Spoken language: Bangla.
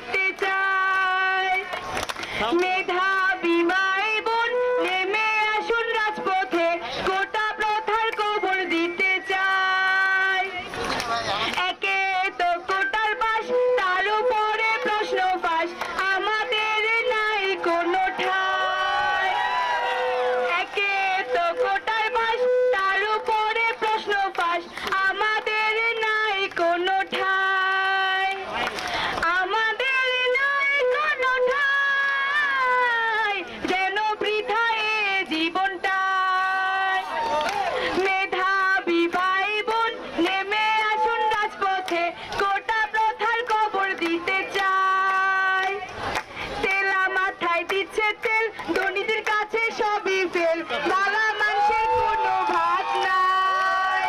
দেখতে চাই মেধা বিমান কোটা প্রথার কবর দিতে চাই। তেলা মাথায় দিচ্ছে তেল, ধনীদের কাছে সবই ফেল বাবা মাংসের কোনো ভাত নাই।